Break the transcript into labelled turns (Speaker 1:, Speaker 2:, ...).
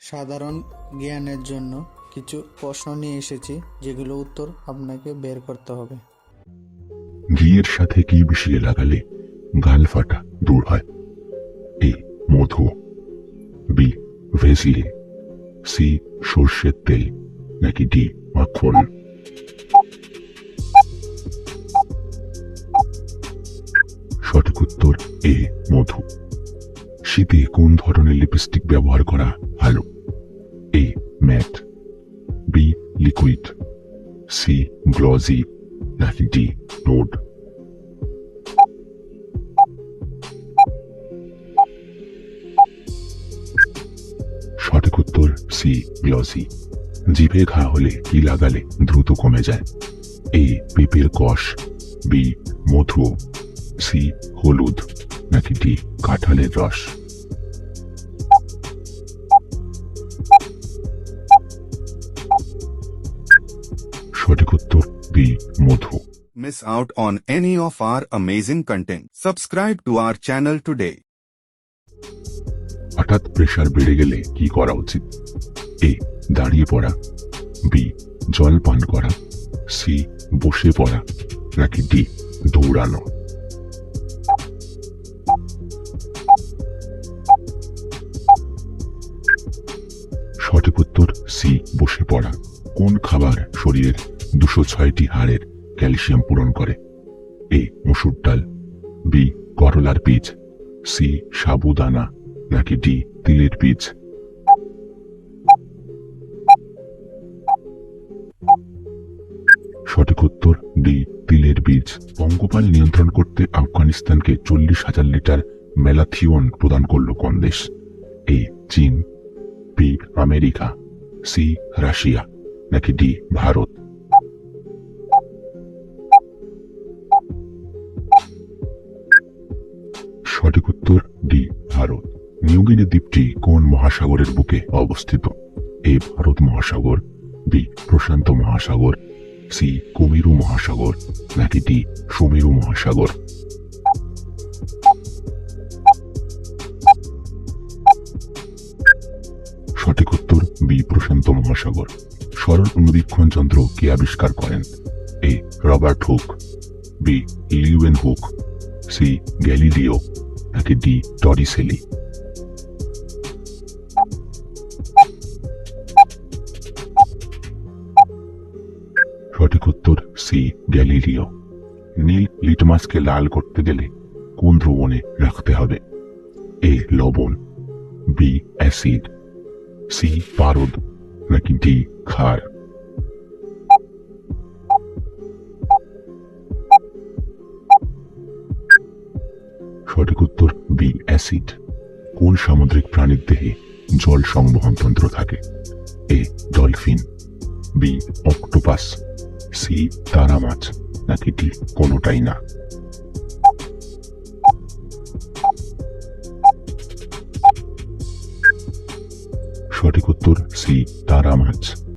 Speaker 1: সাধারণ জ্ঞানের জন্য কিছু প্রশ্ন নিয়ে এসেছি, যেগুলো উত্তর আপনাকে বের করতে হবে।
Speaker 2: ঘিয়ের সাথে কি মিশিয়ে লাগালে গাল ফাটা দূর হয়? এ, মধু। বি ভেসলিন সি, সর্ষের তেল। নাকি ডি, মাখন। শীতে কোন ধরনের লিপস্টিক ব্যবহার করা ভালো? A, matte. B, liquid. C, glossy. নাকি ডি, নোড। সঠিক উত্তর সি গ্লসি জিভে ঘা হলে কি লাগালে দ্রুত কমে যায়? এ, পেঁপের কষ। বি, মধু। সি, হলুদ। নাকি ডি, কাঁঠালের রস।
Speaker 3: Miss out on any of our amazing content. Subscribe to our channel today.
Speaker 2: হঠাৎ প্রেশার বেড়ে গেলে কি করা উচিত? এ, দাঁড়িয়ে পড়া। বি, জল পান করা। সি, বসে পড়া। নাকি ডি, দৌড়ানো। সঠিক উত্তর, সি, বসে পড়া। কোন খাবার শরীরের দুশো ছয়টি হাড়ের ক্যালসিয়াম পূরণ করে। এ মসুর ডাল, বি করলার বীজ, সি সাবুদানা, নাকি ডি তিলের বীজ। সঠিক উত্তর, ডি তিলের বীজ। পঙ্গপাল নিয়ন্ত্রণ করতে আফগানিস্তানকে চল্লিশ হাজার লিটার মেলাথিওন প্রদান করল কোন দেশ? এ চীন, বি আমেরিকা, সি রাশিয়া, নাকি ডি ভারত। নিউগিনি দ্বীপটি কোন মহাসাগরের বুকে অবস্থিত? এ ভারত মহাসাগর, বি প্রশান্ত মহাসাগর, সি কুমিরু মহাসাগর, নাকি ডি সুমেরু মহাসাগর? সঠিক উত্তর, বি প্রশান্ত মহাসাগর। সরল অনুবীক্ষণ যন্ত্র কে আবিষ্কার করেন? A Robert Hooke, B Leeuwenhoek, C Galileo, নাকি ডি টরিসেলি? সঠিক উত্তর সি, গ্যালিলিও। নীল লিটমাসকে লাল করতে গেলে কোন দ্রবণে রাখতে হবে? এ, লবণ বি অ্যাসিড সি পারদ, নাকি ডি ক্ষার। সঠিক উত্তর বি অ্যাসিড। কোন সামুদ্রিক প্রাণীর দেহে জল সংবহন তন্ত্র থাকে? A, dolphin B octopus. C তারা মাছ নাকি ডি কোনোটাই না? সঠিক উত্তর সি তারা মাছ।